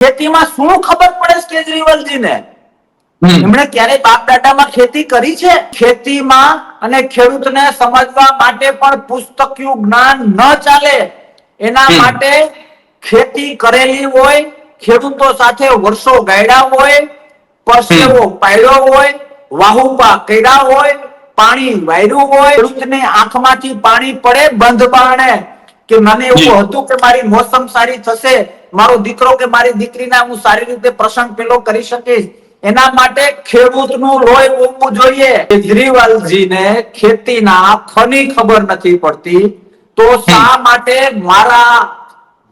ખેતીમાં શું ખબર પડે કેજરીવાલજીને? એમણે ક્યારે બાપ દાદામાં ખેતી કરી છે? ખેતીમાં અને ખેડૂતને સમજવા માટે પણ પુસ્તકિયું જ્ઞાન ન ચાલે. એના માટે ખેતી કરેલી હોય ખેડૂતો સાથે વર્ષો ગાયડા હોય પરસેવો પાડ્યો હોય વાહુપા કર્યા હોય પાણી વાયરું હોય ખેડૂતને આંખમાંથી પાણી પડે બંધ બાણે કે મને એવું હતું કે મારી મોસમ સારી થશે મારો દીકરો કે મારી દીકરીના હું સારી રીતે પ્રસંગ પેલો કરી શકીશ. એના માટે ખેડૂતનું લોહી ઉગવું જોઈએ. કેજરીવાલજીને ખેતીના ખની ખબર નથી પડતી. તો શા માટે મારા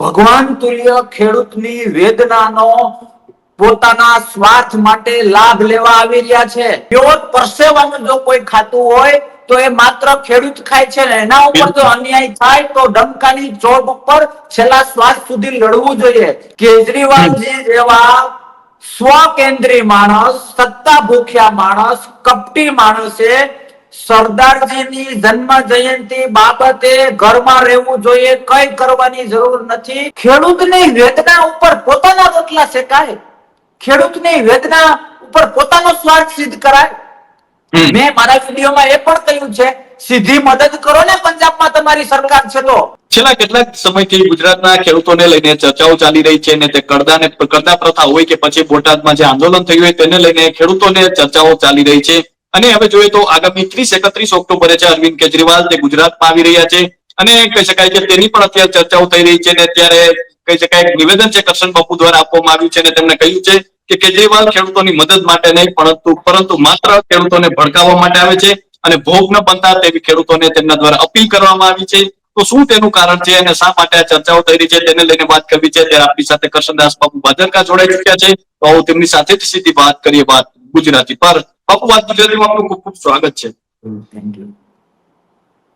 ભગવાન તુલ્ય ખેડૂતની વેદનાનો પોતાના સ્વાર્થ માટે લાભ લેવા આવી રહ્યા છે. પ્યોર પરસેવાનું જો કોઈ ખાતું હોય તો એ માત્ર ખેડૂત ખાય છે ને. એના ઉપર જો અન્યાય થાય તો ડંકાની ચોટ ઉપર છેલ્લા શ્વાસ સુધી લડવું જોઈએ. કેજરીવાલજી જેવા સ્વકેન્દ્રી માણસ સત્તા ભૂખ્યા માણસ કપટી માણસે સરદારજીની જન્મ જયંતિ બાબતે ઘરમાં રહેવું જોઈએ કઈ કરવાની જરૂર નથી. ખેડૂતની વેદના ઉપર પોતાના રોટલા શેકાય. ખેડૂતની વેદના ઉપર પોતાનો સ્વાર્થ સિદ્ધ કરાય. મેં મારા વિડીયોમાં એ પણ કહ્યું છે સીધી મદદ કરો ને પંજાબમાં તમારી સરકાર છે તો. છેલ્લા કેટલાક સમયથી ગુજરાતના ખેડૂતોને લઈને ચર્ચાઓ ચાલી રહી છે અને તે કરદા ને કરદા પ્રથા હોય કે પછી બોટાદમાં જે આંદોલન થયું હોય તેને લઈને ખેડૂતોને ચર્ચાઓ ચાલી રહી છે. અને હવે જોઈએ તો આગામી ત્રીસ એકત્રીસ ઓક્ટોબરે છે અરવિંદ કેજરીવાલ તે ગુજરાતમાં આવી રહ્યા છે. અને કહી શકાય કે તેની પણ અત્યારે ચર્ચાઓ થઈ રહી છે અને ત્યારે કહી શકાય એક નિવેદન છે, કરશન બાપુ દ્વારા આપવામાં આવ્યું છે અને તેમણે કહ્યું છે કે કેજરીવાલ ખેડૂતોની મદદ માટે નહીં, પરંતુ પરંતુ માત્ર ખેડૂતોને ભડકાવવા માટે આવે છે અને ભોગ ન બનતા તેવી ખેડૂતોને તેમના દ્વારા અપીલ કરવામાં આવી છે. તો શું તેનું કારણ છે અને શા માટે આ ચર્ચાઓ થઈ રહી છે? તેને લઈને વાત કરવી છે. ત્યારે આપણી સાથે કરશનદાસ બાપુ ભાદરકા જોડાઈ ચુક્યા છે. તો આવો તેમની સાથે જ સીધી વાત કરીએ. વાત ગુજરાતી પર. બાપુ, વાત ગુજરાતીમાં આપનું ખૂબ ખૂબ સ્વાગત છે.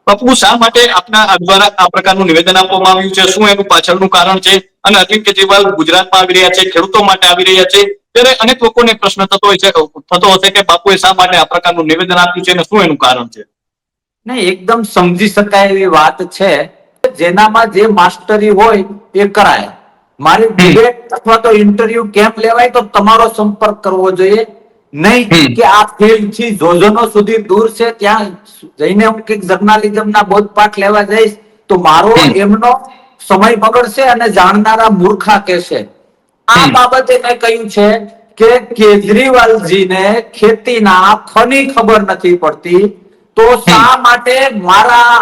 બાપુ શા માટે આપના દ્વારા આ પ્રકારનું નિવેદન આપવામાં આવ્યું છે? શું એનું પાછળનું કારણ છે? અને અરવિંદ કેજરીવાલ ગુજરાતમાં આવી રહ્યા છે ખેડૂતો માટે આવી રહ્યા છે ત્યારે અનેક લોકોને પ્રશ્ન થતો હોય છે થતો હશે કે બાપુએ શા માટે આ પ્રકારનું નિવેદન આપ્યું છે અને શું એનું કારણ છે? નહીં એકદમ સમજી શકાય એવી વાત છે જેનામાં જે માસ્ટરી હોય એ કરાય. મારી ડિબેટ અથવા તો ઇન્ટરવ્યુ કેમ્પ લેવાય તો તમારો સંપર્ક કરવો જોઈએ. નહીં કે આ ફિલ્ડથી જોજોનો સુધી દૂર છે ત્યાં જઈને હું કંઈક જર્નાલિઝમના બોધપાઠ લેવા જઈશ તો મારો એમનો સમય બગડશે અને જાણનારા મૂર્ખા કહેશે. આ બાબતે મેં કહ્યું છે કે કેજરીવાલજીને ખેતીના ખની ખબર નથી પડતી તો શા માટે મારા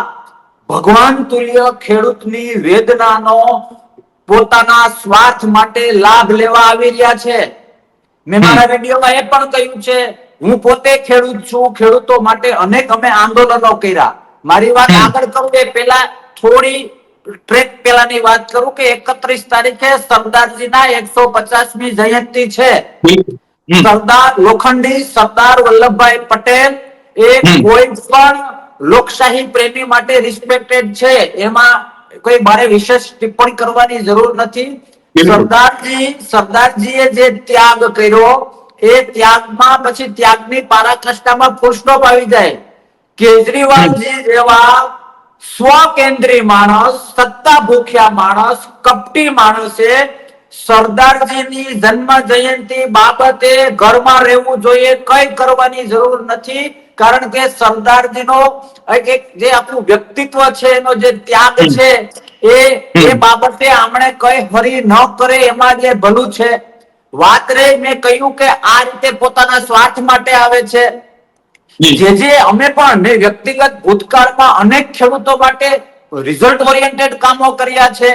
ભગવાન તુલ્ય ખેડૂતની વેદનાનો પોતાના સ્વાર્થ માટે લાભ લેવા આવી રહ્યા છે? મેં મારા વિડીયોમાં એ પણ કહ્યું છે હું પોતે ખેડૂત છું ખેડૂતો માટે અનેક અમે આંદોલનો કર્યા. મારી વાત આગળ કરું એ પેલા થોડી ટ્રેક પેલાની વાત કરું કે એકત્રીસ તારીખે સરદારજીના એકસો પચાસમી જયંતિ છે. સરદાર લોખંડી સરદાર વલ્લભભાઈ પટેલ એ કોઈ પણ લોકશાહી પ્રેમી માટે રિસ્પેક્ટેડ છે. એમાં કોઈ મારે વિશેષ ટિપ્પણી કરવાની જરૂર નથી. સરદારજી સરદારજીએ જે ત્યાગ કર્યો એ ત્યાગમાં પછી ત્યાગની પારાકષ્ટામાં ફૂલસ્ટોપ આવી જાય. કેજરીવાલજી જેવા સ્વકેન્દ્રી માણસ સત્તા ભૂખ્યા માણસ કપટી માણસે સરદારજીની જન્મ જયંતિ બાબતે ઘરમાં રહેવું જોઈએ કઈ કરવાની જરૂર નથી કારણ કે સરદારજીનો એક એક જે આપણું વ્યક્તિત્વ છે એનો જે ત્યાગ છે એ એ બાબતે આમણે કઈ હરી ન કરે એમાં જે ભલું છે વાત રે મેં કહ્યું કે આ રીતે પોતાના સ્વાર્થ માટે આવે છે. જે. જે અમે પણ મેં વ્યક્તિગત ભૂતકાળમાં અનેક ખેડૂતો માટે રિઝલ્ટ ઓરિએન્ટેડ કામો કર્યા છે.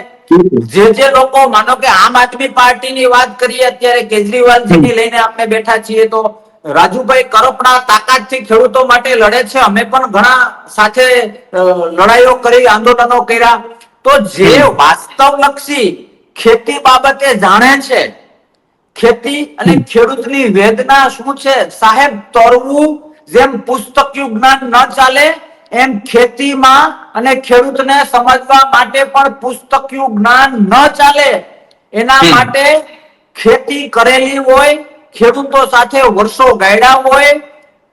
જે જે લોકો માનો કે આમ આદમી પાર્ટીની વાત કરીએ અત્યારે કેજરીવાલજીની લઈને આપણે બેઠા છીએ તો રાજુભાઈ કરપડા તાકાતથી ખેડૂતો માટે લડે છે. અમે પણ ઘણા સાથે લડાઈઓ કરી આંદોલનો કર્યા. તો જે વાસ્તવલક્ષી ખેતી બાબતે જાણે છે ખેતી અને ખેડૂતની વેદના શું છે? સાહેબ તરવું જેમ પુસ્તકિયું જ્ઞાન ન ચાલે એમ ખેતીમાં અને ખેડૂતને સમજવા માટે પણ પુસ્તકિયું જ્ઞાન ન ચાલે. એના માટે ખેતી કરેલી હોય ખેડૂતો સાથે વર્ષો ગાયડા હોય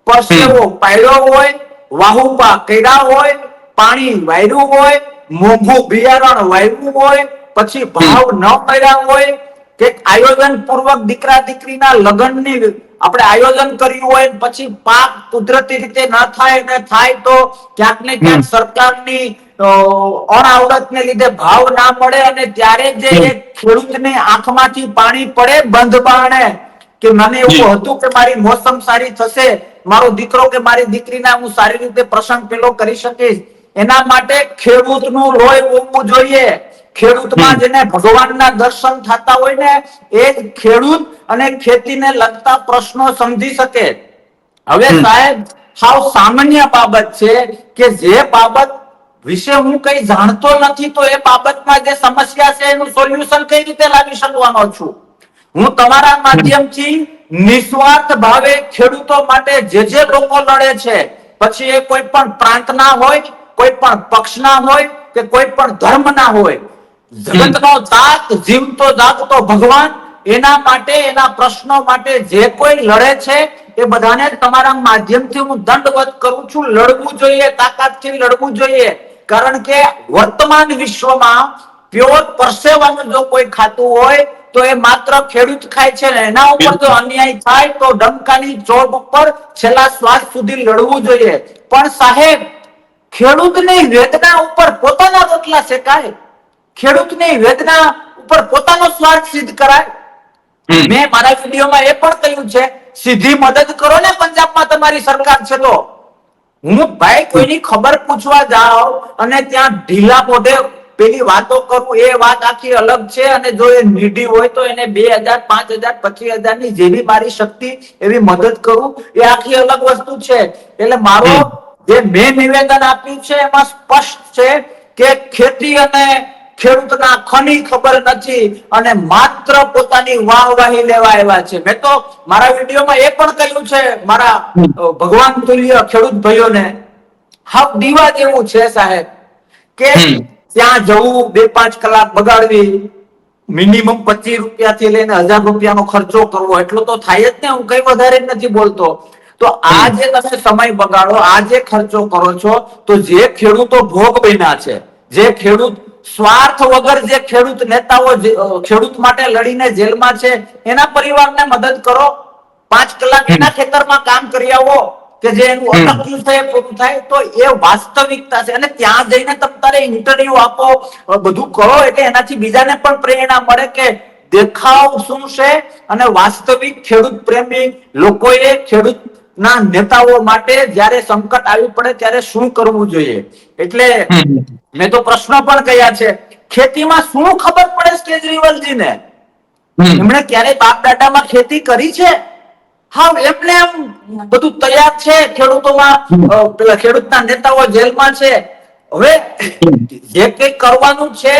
પરસેવો પાડ્યો હોય વાહુપા કર્યા હોય પાણી વાયરું હોય મોંઘું બિયારણ વાવ્યું હોય પછી ભાવ ન પડ્યા હોય કે આયોજન પૂર્વક દીકરા દીકરીના લગ્નની આપણે આયોજન કર્યું હોય પછી પાક કુદરતી રીતે ન થાય ને થાય તો ક્યાંક ને ક્યાંક સરકારની અ, અણાવડતને લીધે ભાવ ના મળે અને ત્યારે જે ખેડૂતની આંખમાંથી પાણી પડે બંધ બાણે. કે મને એવું હતું કે મારી મોસમ સારી થશે મારો દીકરો કે મારી દીકરીના હું સારી રીતે પ્રસંગ પેલો કરી શકીશ. એના માટે ખેડૂતનું લોહી ઉગવું જોઈએ. ખેડૂતમાં જેને ભગવાનના દર્શન થતા હોય ને એ જ ખેડૂત અને ખેતીને લગતા પ્રશ્નો સમજી શકે. હવે સાહેબ સાવ સામાન્ય બાબત છે કે જે બાબત વિશે હું કઈ જાણતો નથી તો એ બાબતમાં જે સમસ્યા છે એનું સોલ્યુશન કઈ રીતે લાવી શકવાનો છું? હું તમારા માધ્યમથી નિસ્વાર્થ ભાવે ખેડૂતો માટે જે જે લોકો લડે છે પછી એ કોઈ પણ પ્રાંતના હોય કોઈ પણ પક્ષના હોય કે કોઈ પણ ધર્મના હોય, જગતનો તાત જીવતો જાગતો ભગવાન, એના માટે, એના પ્રશ્નો માટે જે કોઈ લડે છે, એ બધાને તમારા માધ્યમથી હું દંડવત કરું છું. લડવું જોઈએ, તાકાતથી લડવું જોઈએ. કારણ કે વર્તમાન વિશ્વમાં પ્યોર પરસેવાનું જો કોઈ ખાતું હોય, તો એ માત્ર ખેડૂત ખાય છે એના ઉપર જો અન્યાય થાય, તો ડંકાની ચોક ઉપર છેલ્લા શ્વાસ સુધી લડવું જોઈએ. પણ સાહેબ ખેડૂતની વેદના ઉપર પોતાના રોટલા શેકાય? ખેડૂતની વેદના ઉપર પોતાનો સ્વાર્થ સિદ્ધ કરાય. મેં મારા વિડીયોમાં એ પણ કહ્યું છે સીધી મદદ કરો ને પંજાબમાં તમારી સરકાર છે તો. હું ભાઈ કોઈની ખબર પૂછવા જાઉં અને ત્યાં ઢીલા મોઢે પેલી વાતો કરું એ વાત આખી અલગ છે અને જો એ નીડી હોય તો એને બે હજાર પાંચ હજાર પચીસ હજારની જેવી મારી શક્તિ એવી મદદ કરું. એ આખી અલગ વસ્તુ છે. એટલે મારો. જે મેં નિવેદન આપ્યું છે એમાં સ્પષ્ટ છે કે ખેતી અને ખેડૂતના ખની ખબર નથી અને માત્ર પોતાની વાહવાહી લેવા આવ્યા છે. મેં તો મારા વિડીયોમાં એ પણ કહ્યું છે મારા ભગવાન તુલ્ય ખેડૂત ભાઈઓને હાવ દીવા જેવું છે સાહેબ કે ત્યાં જવું બે પાંચ કલાક બગાડવી મિનિમમ પચીસ રૂપિયા થી લઈને હજાર રૂપિયાનો ખર્ચો કરવો એટલો તો થાય જ ને હું કઈ વધારે જ નથી બોલતો. તો આ જે તમે સમય બગાડો આ જે ખર્ચો કરો છો તો જે ખેડૂતો ભોગ બન્યા છે જે ખેડૂત સ્વાર્થ વગર જે ખેડૂત નેતાઓ ખેડૂત માટે લડીને જેલમાં છે એના પરિવારને મદદ કરો. પાંચ કલાક એના ખેતરમાં કામ કરી આવો કે જે એનું છે એ પૂરું થાય તો એ વાસ્તવિકતા છે. અને ત્યાં જઈને તમે તારે ઇન્ટરવ્યુ આપો બધું કરો એટલે એનાથી બીજાને પણ પ્રેરણા મળે કે દેખાવ શું છે અને વાસ્તવિક ખેડૂત પ્રેમી લોકોએ ખેડૂત ના નેતાઓ માટે જ્યારે સંકટ આવી પડે ત્યારે શું કરવું જોઈએ? એટલે મેં તો પ્રશ્ન પણ કહ્યા છે. ખેતીમાં શું ખબર પડે કેજરીવાલજીને? એમણે ક્યારે બાપ દાદામાં ખેતી કરી છે? હા એમને એમ બધું તૈયાર છે. ખેડૂતોમાં પેલા ખેડૂતના નેતાઓ જેલમાં છે. હવે જે કઈ કરવાનું છે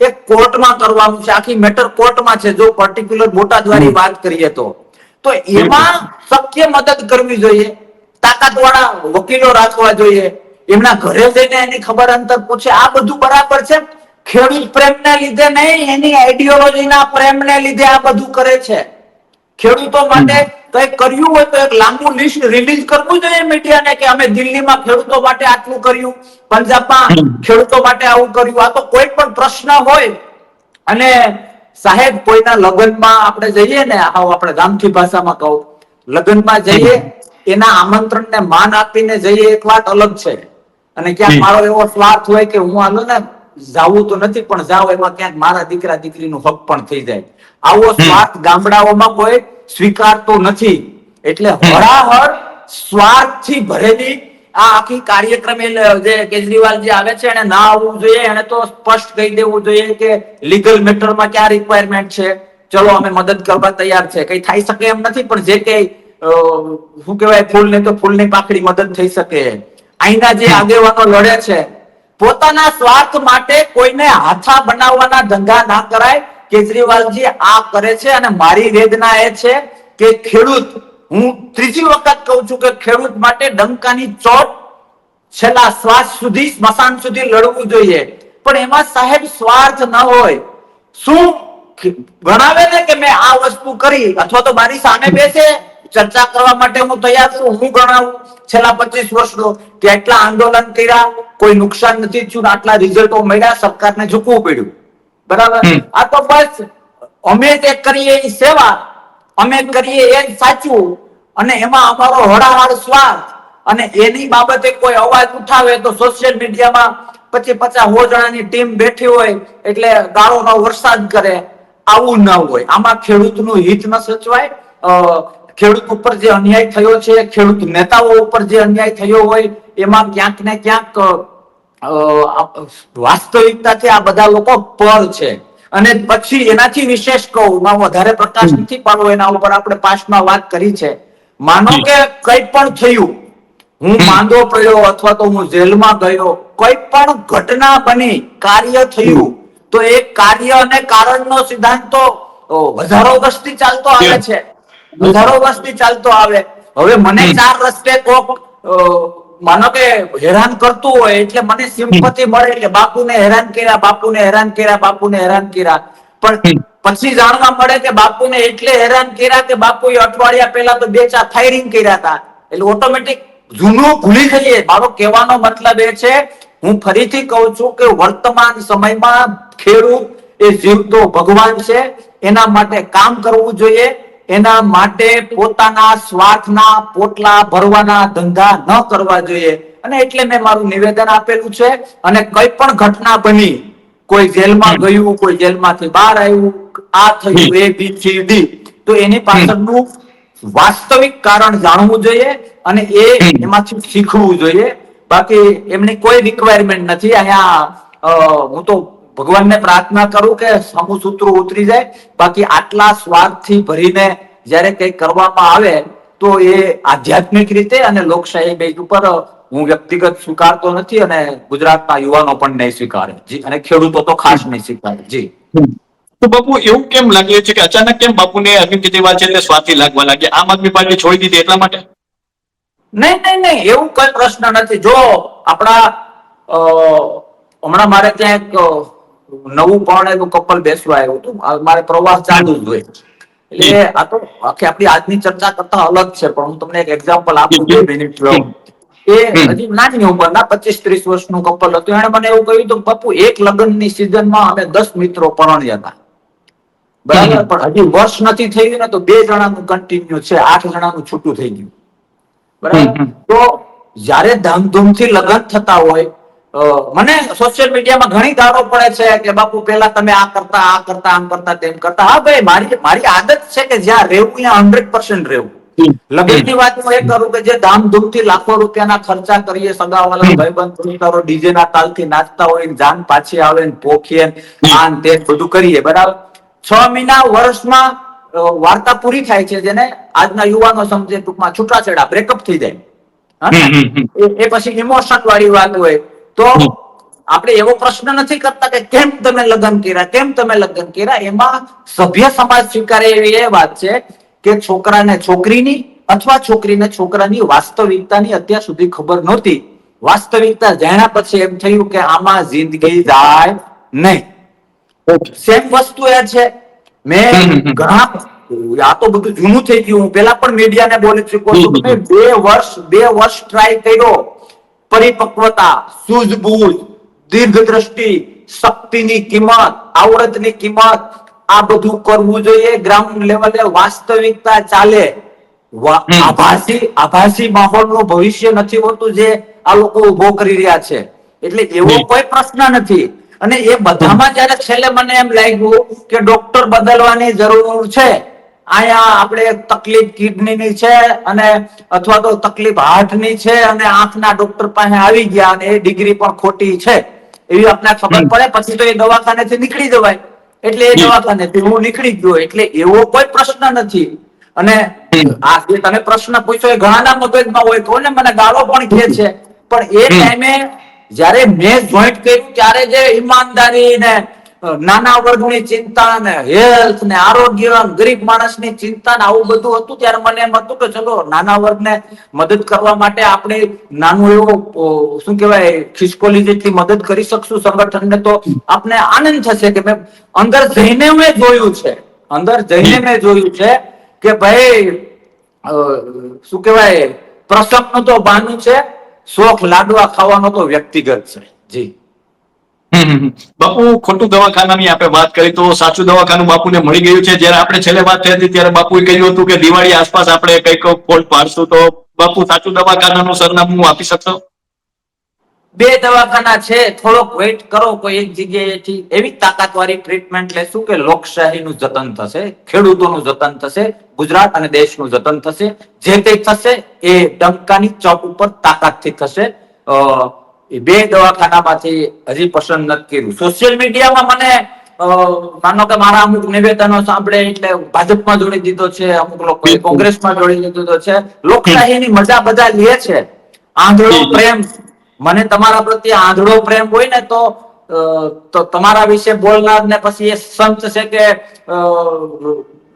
એ કોર્ટમાં કરવાનું છે. આખી મેટર કોર્ટમાં છે. જો પર્ટિક્યુલર બોટાદ વાળી વાત કરીએ તો. તો એમાં શક્ય મદદ કરવી જોઈએ તાકાતવાળા વકીલો રાખવા જોઈએ. એમના ઘરે જઈને એની ખબર અંતર પૂછે આ બધું બરાબર છે? ખેડૂત પ્રેમને લીધે નહીં એની આઈડિયોલોજીના પ્રેમને લીધે આ બધું કરે છે. ખેડૂતો માટે કઈ કર્યું હોય તો એક લાંબુ લિસ્ટ રિલીઝ કરવું જોઈએ મીડિયાને કે અમે દિલ્હીમાં ખેડૂતો માટે આટલું કર્યું પંજાબમાં. ખેડૂતો માટે આવું કર્યું. આ તો કોઈ પણ પ્રશ્ન હોય અને સાહેબ કોઈના લગ્નમાં આપણે જઈએ ને આવ આપણે ગામઠી ભાષામાં કહું. લગ્નમાં જઈએ એના આમંત્રણને માન આપીને જઈએ એક વાત અલગ છે. અને ક્યાંક મારો એવો સ્વાર્થ હોય કે હું હાલો ને જાવું તો નથી પણ જાવ એમાં ક્યાંક મારા દીકરા દીકરીનું હક પણ થઈ જાય. આવો સ્વાર્થ ગામડાઓમાં કોઈ સ્વીકારતો નથી. એટલે હરાહર સ્વાર્થથી ભરેલી આ આખી કાર્યક્રમે જે કેજરીવાલ જે આવે છે એને ના આવવું જોઈએ, એને તો સ્પષ્ટ કહી દેવું જોઈએ કે લીગલ મેટરમાં ક્યાં રિક્વાયરમેન્ટ છે. ચલો, અમે મદદ કરવા તૈયાર છે. કઈ થઈ શકે એમ નથી, પણ જે કઈ શું કહેવાય ફૂલ ને તો ફૂલની પાખડી મદદ થઈ શકે. અહીંના જે આગેવાનો લડે છે, પોતાના સ્વાર્થ માટે કોઈને હાથા બનાવવાના ધંધા ના કરાય. કેજરીવાલજી આ કરે છે અને મારી વેદના એ છે કે ખેડૂત હું ત્રીજી વખત કહું છું કે ખેડૂત માટે ડંકાની ચોટ છેલ્લા શ્વાસ સુધી સ્મશાન સુધી લડવું જોઈએ. પણ એમાં સાહેબ સ્વાર્થ ન હોય. શું ગણાવે ને કે મેં આ વસ્તુ કરી? અથવા તો મારી સામે બેસે? ચર્ચા કરવા માટે હું તૈયાર છું. હું ગણાવું? છેલ્લા પચીસ વર્ષનો કે એટલા આંદોલન કર્યા કોઈ નુકસાન નથી થયું આટલા રિઝલ્ટો મળ્યા સરકારને ઝૂકવું પડ્યું. બરાબર? આ તો બસ અમે જે કરીએ એ સેવા. અમે કરીએ એ જ સાચું. અને એમાં અમારો હળાહળ સ્વાર્થ. અને એની બાબતે કોઈ અવાજ ઉઠાવે તો સોશિયલ મીડિયામાં પછી પચાસ સો જણાની ટીમ બેઠી હોય એટલે ગાળોનો વરસાદ કરે. આવું ન હોય. આમાં ખેડૂતનું હિત ન સચવાય. ખેડૂત ઉપર જે અન્યાય થયો છે, ખેડૂત નેતાઓ ઉપર જે અન્યાય થયો હોય, એમાં ક્યાંક ને ક્યાંક વાસ્તવિકતાથી આ બધા લોકો પર છે. અને પછી એનાથી વિશેષ કહું માં વધારે પ્રકાશ નથી પાડવો એના ઉપર આપણે પાસ્ટમાં વાત કરી છે. માનો કે કંઈ પણ થયું હું માંદો પડ્યો અથવા તો હું જેલમાં ગયો કોઈ પણ ઘટના બની કાર્ય થયું તો એ કાર્ય અને કારણનો સિદ્ધાંત તો વધારો વસ્તી ચાલતો આવે છે. વધારો વસ્તી ચાલતો આવે. હવે મને ચાર રસ્તે કોક માનો કે હેરાન કરતું હોય એટલે મને સિમ્પથી મળે એટલે બાપુને હેરાન કર્યા બાપુને હેરાન કર્યા બાપુને હેરાન કર્યા. પણ પછી જાણવા મળે કે બાપુને એટલે હેરાન કર્યા કે બાપુએ અઠવાડિયા પહેલા તો બે ચાર ફાયરિંગ કર્યા હતા. એટલે ઓટોમેટિક જૂનું ભૂલી જઈએ. મારો કહેવાનો મતલબ એ છે હું ફરીથી કહું છું કે વર્તમાન સમયમાં ખેડૂત એ જીવતો ભગવાન છે. એના માટે કામ કરવું જોઈએ. એના માટે પોતાના સ્વાર્થના પોટલા ભરવાના ધંધા ન કરવા જોઈએ. અને એટલે મેં મારું નિવેદન આપેલું છે અને કઈ પણ ઘટના બની કોઈ જેલમાં ગયું કોઈ જેલમાંથી બહાર આવ્યું આ થયું એ બી સી ડી. તો એની પાછળનું વાસ્તવિક કારણ જાણવું જોઈએ અને એ એમાંથી શીખવું જોઈએ. બાકી એમની કોઈ રિક્વાયરમેન્ટ નથી. અહીંયા હું તો ભગવાનને પ્રાર્થના કરું કે સમૂહ સૂત્રો ઉતરી જાય. બાકી આટલા સ્વાર્થથી ભરીને જ્યારે કંઈક કરવામાં આવે તો એ આધ્યાત્મિક રીતે અને લોકશાહી બેઝ ઉપર હું વ્યક્તિગત સ્વીકારતો નથી અને ગુજરાતના યુવાનો પણ નહીં સ્વીકારે. જી અને ખેડૂતો તો ખાસ નહીં સ્વીકારે. જી. તો બાપુ એવું કેમ લાગે છે કે અચાનક કેમ બાપુને અરવિંદ કેજરીવાલ છે એટલે સ્વાર્થી લાગવા લાગ્યા? આમ આદમી પાર્ટી છોડી દીધી એટલા માટે? નહીં નહીં નહીં એવું કોઈ પ્રશ્ન નથી. જો આપણા હમણાં મારે ત્યાં એક નવું પરણેલું કપલ બેસવા આવ્યું હતું. મારે પ્રવાસ ચાલુ જ હોય. એટલે આ તો આખી આપણી આજની ચર્ચા કરતા અલગ છે પણ હું તમને એક એક્ઝામ્પલ આપું બે મિનિટ એ હજી નાની ઉંમરના પચીસ ત્રીસ વર્ષનું કપલ હતું. એને મને એવું કહ્યું હતું પપ્પુ એક લગ્નની સિઝનમાં અમે દસ મિત્રો પરણ્યા હતા. બરાબર? પણ હજી વર્ષ નથી થયું ને તો બે જણાનું કન્ટિન્યુ છે. આઠ જણાનું છૂટું થઈ ગયું. બરાબર? તો જ્યારે ધામધૂમથી લગ્ન થતા હોય મને સોશિયલ મીડિયામાં ઘણી ગાળો પડે છે કે બાપુ પેલા તમે આ કરતા આ કરતા આમ કરતા તેમ કરતા. હા ભાઈ મારી મારી આદત છે કે જ્યાં રહેવું ત્યાં હંડ્રેડ પર્સન્ટ રહેવું. લગ્નની વાત હું એ કરું કે જે ધામધૂમથી લાખો રૂપિયાના ખર્ચા કરીએ સગાવાલા ભાઈબંધ મિત્રો ડીજે ના તાલથી નાચતા હોય જાન પાછી આવે ને પોખીએ આન તે બધું કરીએ બરાબર? છ મહિના વર્ષમાં વાર્તા પૂરી થાય છે જેને આજના યુવાનો સમજે ટૂંકમાં છૂટાછેડા બ્રેકઅપ થઈ જાય. એ પછી ઇમોશન વાળી વાત હોય. તો આપણે એવો પ્રશ્ન નથી કરતા કે કેમ તમે લગ્ન કર્યા કેમ તમે લગ્ન કર્યા? એમાં સભ્ય સમાજ સ્વીકારે એવી એ વાત છે કે છોકરાને છોકરીની અથવા છોકરીને છોકરાની વાસ્તવિકતાની અત્યાર સુધી ખબર નહોતી. વાસ્તવિકતા જાણ્યા પછી એમ થયું કે આમાં જિંદગી જાય નહીં. સેમ વસ્તુ એ છે. મેં. ઘણા આ તો બધું જૂનું થઈ ગયું. હું પેલા પણ મીડિયાને બોલી ચુક્યો છું. બે વર્ષ બે વર્ષ ટ્રાય કર્યો. પરિપક્વતા સૂઝબૂઝ દીર્ઘ દ્રષ્ટિ શક્તિની કિંમત આવડતની કિંમત આ બધું કરવું જોઈએ. ગ્રાઉન્ડ લેવલે વાસ્તવિકતા ચાલે. આભાસી આભાસી માહોલનું ભવિષ્ય નથી હોતું જે આ લોકો ઊભો કરી રહ્યા છે. એટલે એવો કોઈ પ્રશ્ન નથી. અને એ બધામાં જયારે છેલ્લે મને એમ લાગ્યું કે ડોક્ટર બદલવાની જરૂર છે અહીંયા આપણે તકલીફ કિડનીની છે અને અથવા તો તકલીફ હાર્ટની છે અને આંખના ડોક્ટર પાસે આવી ગયા અને એ ડિગ્રી પણ ખોટી છે. એવી આપણે ખબર પડે પછી તો એ દવાખાનેથી નીકળી જવાય. એટલે એ. દવાખાનેથી હું નીકળી ગયો એટલે એવો કોઈ પ્રશ્ન નથી. અને આ જે તમે પ્રશ્ન પૂછો એ ઘણાના મગજમાં હોય તો ને મને ગાળો પણ કે છે. પણ એ ટાઈમે જયારે મેં જોઈન્ટ કર્યું ત્યારે જે ઈમાનદારી ને નાના વર્ગની ચિંતા ને હેલ્થ ને આરોગ્ય, ગરીબ માણસની ચિંતા ને આવું બધું હતું ત્યારે મને એમ હતું કે ચલો, નાના વર્ગને મદદ કરવા માટે આપણે નાનું એવું શું કહેવાય ખિસકોલી જેટલી મદદ કરી શકશું સંગઠનને તો આપને આનંદ થશે કે મેં અંદર જઈને મેં જોયું છે અંદર જઈને મેં જોયું છે કે ભાઈ શું કહેવાય, પ્રસંગનું તો બાનું છે, શોખ લાડવા ખાવાનો તો વ્યક્તિગત છે જી. બાપુ, ખોટું દવાખાનાની આપણે વાત કરી તો સાચું દવાખાનું બાપુને મળી ગયું છે. જ્યારે આપણે છેલ્લે વાત થઈ હતી, ત્યારે બાપુએ કહ્યું હતું કે દિવાળી આસપાસ આપણે કંઈક ફોલ્ટ પાડશું. તો બાપુ, સાચું દવાખાનાનું સરનામું આપી શકશો? બે દવાખાના છે. થોડોક વેઇટ કરો, કોઈ એક જગ્યાએથી એવી તાકાતવાળી ટ્રીટમેન્ટ લેશું કે લોકશાહીનું જતન થશે, ખેડૂતોનું જતન થશે, ગુજરાત અને દેશનું જતન થશે. જે કંઈ થશે એ ડંકાની ચોક ઉપર તાકાતથી થશે. એ બે દવાખાનામાંથી હજી પસંદ નથી કર્યું. સોશિયલ મીડિયામાં મને માનો કે મારા અમુક નિવેદનો સાંભળે એટલે ભાજપમાં જોડી દીધો છે અમુક લોકો. કોંગ્રેસમાં જોડી દીધો છે. લોકશાહીની મજા બધા લે છે. આંધળો પ્રેમ. મને તમારા પ્રત્યે આંધળો પ્રેમ હોય ને તો તો તમારા વિશે બોલનાર ને પછી એ સંત છે કે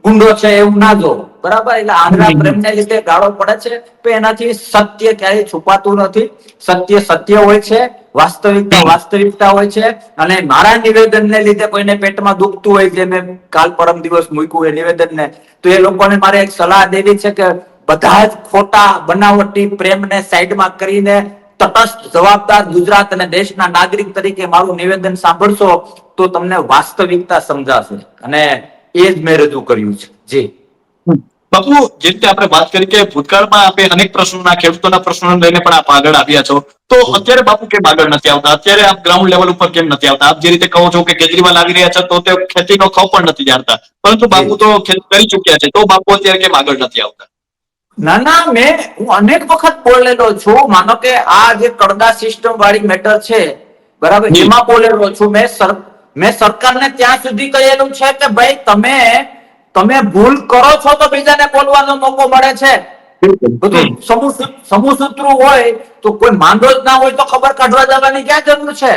ગુંડો છે એવું ના જો. બરાબર? એટલે આંધળા. પ્રેમને લીધે ગાળો પડે છે તો એનાથી સત્ય ક્યારેય છુપાતું નથી. સત્ય સત્ય હોય છે વાસ્તવિકતા વાસ્તવિકતા હોય છે અને મારા નિવેદનને લીધે કોઈને પેટમાં દુખતું હોય જે મેં કાલ પરમ દિવસ મૂક્યું એ નિવેદનને તો એ લોકોને મારે એક સલાહ દેવી છે કે બધા જ ખોટા બનાવટી પ્રેમને સાઈડમાં કરીને તટસ્થ જવાબદાર ગુજરાત અને દેશના નાગરિક તરીકે મારું નિવેદન સાંભળશો તો તમને વાસ્તવિકતા સમજાશે. અને એ જ મેં રજૂ કર્યું છે. જી. બાપુ જે રીતે આપણે વાત કરી કે ભૂતકાળમાં આપણે અનેક પ્રશ્નોના ખેડૂતોના પ્રશ્નો લઈને પણ આપ આગળ આવ્યા છો. તો અત્યારે બાપુ કેમ આગળ નથી આવતા? અત્યારે આપ ગ્રાઉન્ડ લેવલ ઉપર કેમ નથી આવતા? આપ જે રીતે કહો છો કે કેજરીવાલ આવી રહ્યા છે તો તે ખેતીનો ખો પણ નથી જાણતા. પરંતુ બાપુ તો ખેતી કરી ચુક્યા છે તો બાપુ અત્યારે કેમ આગળ નથી આવતા? ના ના મેં હું અનેક વખત બોલેલો છું. માનો કે આ જે કડદા સિસ્ટમ વાળી મેટર છે બરાબર એમાં બોલેલો છું. મેં સર મેં સરકારને ત્યાં સુધી કહેલું છે કે ભાઈ તમે તમે ભૂલ કરો છો તો બીજાને બોલવાનો મોકો મળે છે. બધું સમૂહ સમૂહ સૂત્રું હોય તો કોઈ માંદો જ ના હોય તો ખબર કાઢવા જવાની ક્યાં જરૂર છે?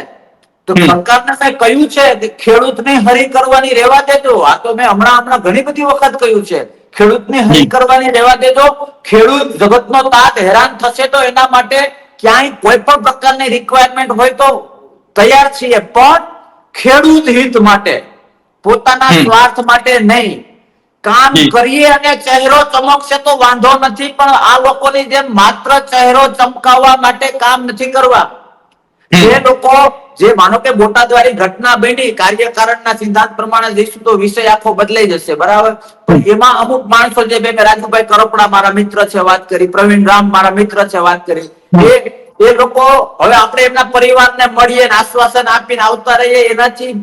તો સરકારને મેં કહ્યું છે કે ખેડૂતને હરી કરવાની રેવા દેજો. આ તો મેં હમણાં હમણાં ઘણી બધી વખત કહ્યું છે. ખેડૂતને હરી કરવાની રેવા દેજો. ખેડૂત જગતનો તાત હેરાન થશે તો એના માટે ક્યાંય કોઈ પણ પ્રકારની રિક્વાયરમેન્ટ હોય તો તૈયાર છીએ. પણ ખેડૂત હિત માટે પોતાના સ્વાર્થ માટે નહીં. કામ કરીએ અને ચહેરો ચમકશે તો વાંધો નથી પણ આ લોકોની જેમ માત્ર ચહેરો ચમકાવવા માટે કામ નથી કરવા. જે લોકો જે માનો કે બોટાદ વાળી ઘટના બની કાર્યકારણના સિદ્ધાંત પ્રમાણે જઈશું તો વિષય આખો બદલાઈ જશે બરાબર? પણ એમાં અમુક માણસો જે મેં રાજુભાઈ કરપડા મારા મિત્ર છે વાત કરી પ્રવીણ રામ મારા મિત્ર છે વાત કરી. એ એ લોકો હવે આપણે એમના પરિવારને મળીએ આશ્વાસન આપીને આવતા રહીએ એનાથી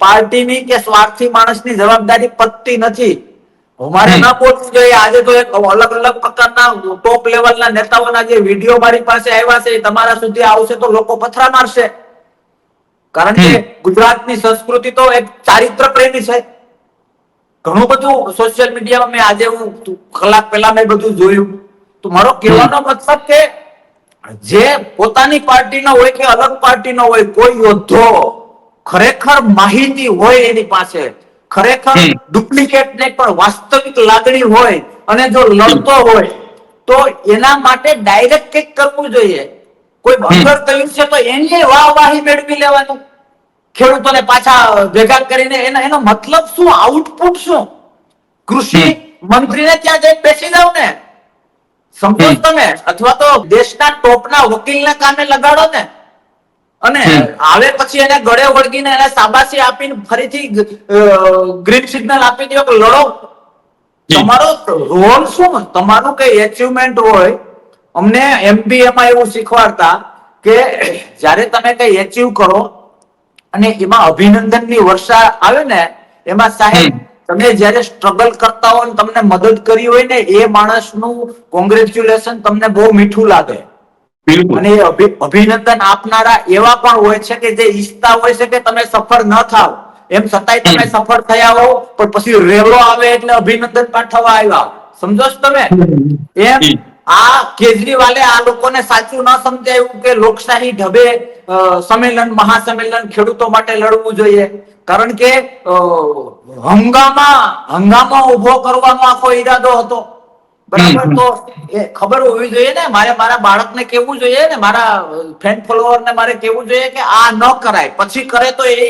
પાર્ટીની કે સ્વાર્થી માણસની જવાબદારી પતતી નથી. અમારે હમ. ના બોલવું જોઈએ. આજે તો એક અલગ અલગ પ્રકારના ટોપ લેવલના નેતાઓના જે વીડિયો મારી પાસે આવ્યા છે તમારા સુધી આવશે તો લોકો પથરા મારશે. કારણ કે. ગુજરાતની સંસ્કૃતિ તો એક ચારિત્ર પ્રેમી છે. ઘણું બધું સોશિયલ મીડિયામાં મેં આજે હું કલાક પહેલા મેં બધું જોયું. તો મારો કહેવાનો મતલબ કે જે પોતાની પાર્ટીનો હોય કે અલગ પાર્ટીનો હોય કોઈ યોદ્ધો ખરેખર માહિતી હોય એની પાસે. ખરેખર ડુપ્લિકેટ નહીં પણ વાસ્તવિક લાગણી હોય અને જો લડતો હોય તો એના માટે ડાયરેક્ટ કંઈક કરવું જોઈએ. કોઈ ભંગર કહ્યું છે તો એની વાહવાહી મેળવી લેવાનું. ખેડૂતોને પાછા ભેગા કરીને એનો એનો મતલબ શું? આઉટપુટ શું? કૃષિ મંત્રીને ત્યાં જઈને બેસી જાવ ને? સમજો તમે અથવા તો દેશના ટોપના વકીલના કામે લગાડો ને. અને આવે પછી એને ગળે વળગીને એને શાબાશી આપીને ફરીથી ગ્રીન સિગ્નલ આપી દો કે લડો. તમારો રોલ શું? તમારું કઈ એચિવમેન્ટ હોય? અમને એમબીએ માં એવું શીખવાડતા કે જ્યારે તમે કઈ એચિવ કરો અને એમાં અભિનંદનની વર્ષા આવે ને એમાં સાહેબ. તમે જ્યારે સ્ટ્રગલ કરતા હો તમને મદદ કરી હોય ને એ માણસનું કોંગ્રેચ્યુલેશન તમને બહુ મીઠું લાગે. અને અભિનંદન આપનારા એવા પણ હોય છે કે જે ઈચ્છતા હોય છે કે તમે સફળ ન થાવ. એમ છતાંય તમે સફળ થયા હો પણ પછી રેલો આવે એટલે અભિનંદન પાઠવવા આવ્યા. સમજો છો તમે? એમ આ કેજરીવાલે આ લોકોને સાચું ન સમજાયું કે લોકશાહી ઢબે સંમેલન મહાસંમેલન ખેડૂતો માટે લડવું જોઈએ. કારણ કે હંગામા હંગામા ઊભો કરવાનો આખો ઈરાદો હતો. બરાબર? તો એ ખબર હોવી જોઈએ ને મારે મારા બાળકને કેવું જોઈએ ને મારા ફ્રેન્ડ ફોલોવર ને મારે કેવું જોઈએ કે આ ન કરાય. પછી કરે તો એ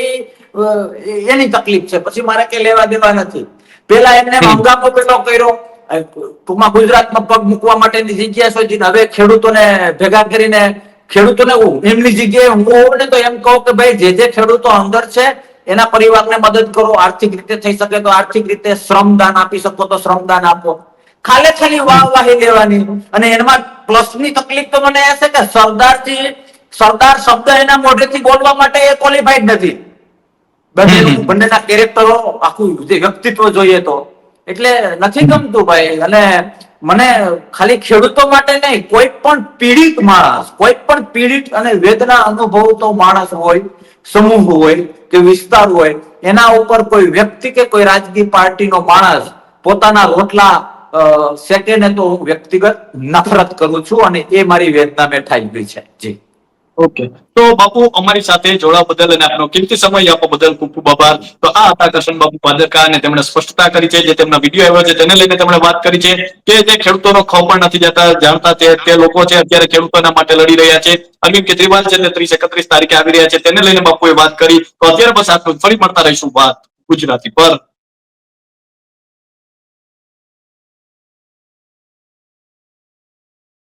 એની તકલીફ છે. પછી મારે કે લેવા દેવા નથી. પેલા એમને હંગામો પેલો કર્યો. ટૂંકમાં ગુજરાતમાં પગ મૂકવા માટેની જગ્યા શોધી ને હવે ખેડૂતોને ભેગા કરીને ખેડૂતોને એમની જગ્યાએ હું હોઉં ને તો એમ કહું કે ભાઈ જે જે ખેડૂતો અંદર છે એના પરિવારને મદદ કરો આર્થિક રીતે થઈ શકે તો આર્થિક રીતે શ્રમદાન આપી શકો તો શ્રમદાન આપો. ખાલી ખાલી વાહવાહી લેવાની. અને એમાં પ્લસની તકલીફ તો મને એ છે કે સરદારજી સરદાર શબ્દ એના મોઢેથી બોલવા માટે એ ક્વોલિફાઈડ નથી. બંનેનું બંનેના કેરેક્ટરો આખું જે વ્યક્તિત્વ જોઈએ તો. એટલે નથી ગમતું ભાઈ. અને મને ખાલી ખેડૂતો માટે નહીં કોઈ પણ પીડિત માણસ કોઈ પણ પીડિત અને વેદના અનુભવતો માણસ હોય, સમૂહ હોય કે વિસ્તાર હોય, એના ઉપર કોઈ વ્યક્તિ કે કોઈ રાજકીય પાર્ટીનો માણસ પોતાના રોટલા ને તો હું વ્યક્તિગત નફરત કરું છું અને એ મારી વેદના મેં ઠાલવી છે. જી. ઓકે. તો બાપુ, અમારી સાથે જોડાવા બદલ અને આપનો કિંમતી સમય આપવા બદલ ખૂબ ખૂબ આભાર. તો આ હતા કરશન બાપુ પાદરકા અને તેમણે સ્પષ્ટતા કરી છે, જે તેમના વીડિયો આવ્યો છે, તેને લઈને તેમણે વાત કરી છે કે જે ખેડૂતોનો ખો પણ નથી જતા. જાણતા તે તે લોકો છે, અત્યારે ખેડૂતોના માટે લડી રહ્યા છે. અરવિંદ કેજરીવાલ છે ત્રીસ એકત્રીસ તારીખે આવી રહ્યા છે. તેને લઈને બાપુએ વાત કરી. તો અત્યારે બસ આટલું ફરી મળતા રહીશું વાત ગુજરાતી પર.